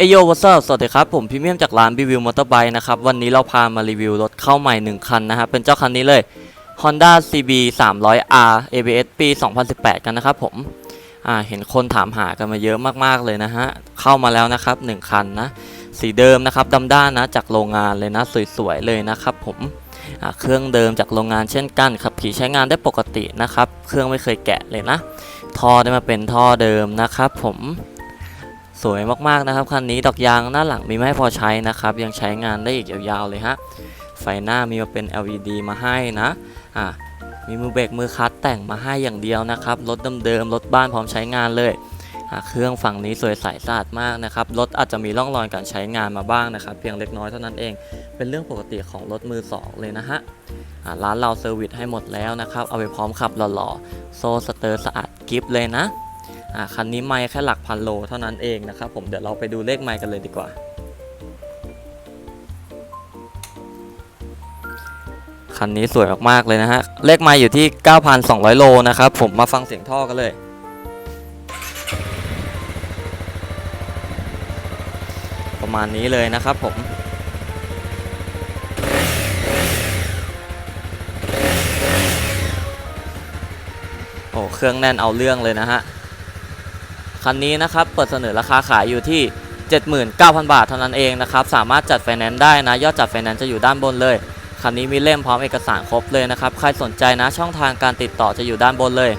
เอโยวัสดุสวัสดีครับ ผมพรีเมียมจากร้านบีวิวมอเตอร์ไบค์นะครับ วันนี้เราพามารีวิวรถเข้าใหม่ 1 คันนะครับเป็นเจ้าคันนี้เลย Honda CB 300R ABS ปี 2018 กันนะครับผมอ่าเห็นคนถามหากันมาเยอะมากๆเลยนะฮะ เข้ามาแล้วนะครับ 1 คันนะ สีเดิมนะครับดำด้านนะจากโรงงานเลยนะ สวยๆ เลยนะครับผมเครื่องเดิมจากโรงงานเช่นกันขับขี่ใช้งานได้ปกตินะครับ เครื่องไม่เคยแกะเลยนะท่อได้มาเป็นท่อเดิมนะครับผม สวยมากๆนะครับคันนี้ดอกยางหน้าหลังมีไม่พอใช้นะครับ ยังใช้งานได้อีกยาวๆเลยฮะไฟหน้ามีมาเป็น LED มาให้นะอะมีมือเบรกมือคัตแต่งมาให้อย่างเดียวนะครับรถเดิมๆรถบ้านพร้อมใช้งานเลยอะเครื่องฝั่งนี้สวยใสสะอาดมากนะครับรถอาจจะมีร่องรอยการใช้งานมาบ้างนะครับ เพียงเล็กน้อยเท่านั้นเอง เป็นเรื่องปกติของรถมือสองเลยนะฮะอะร้านเราเซอร์วิสให้หมดแล้วนะครับ เอาไปพร้อมขับหล่อๆ โซ่สเตอร์สะอาดกิฟเลยนะ คันนี้ไม่แค่หลักพันโลเท่านั้นเองนะครับผมเดี๋ยวเราไปดูเลขไมค์กันเลยดีกว่าคันนี้สวยมากๆเลยนะฮะ เลขไมค์อยู่ที่ 9,200 โลนะครับ ผมมาฟังเสียงท่อกันเลย ประมาณนี้เลยนะครับผม โอ้ เครื่องแน่นเอาเรื่องเลยนะฮะ คันนี้นะครับเปิดเสนอราคาขายอยู่ที่ 79,000 บาทเท่านั้นเองนะครับสามารถจัดไฟแนนซ์ได้นะยอดจัดไฟแนนซ์จะอยู่ด้านบนเลยคันนี้มีเล่มพร้อมเอกสารครบเลยนะครับใครสนใจนะช่องทางการติดต่อจะอยู่ด้านบนเลย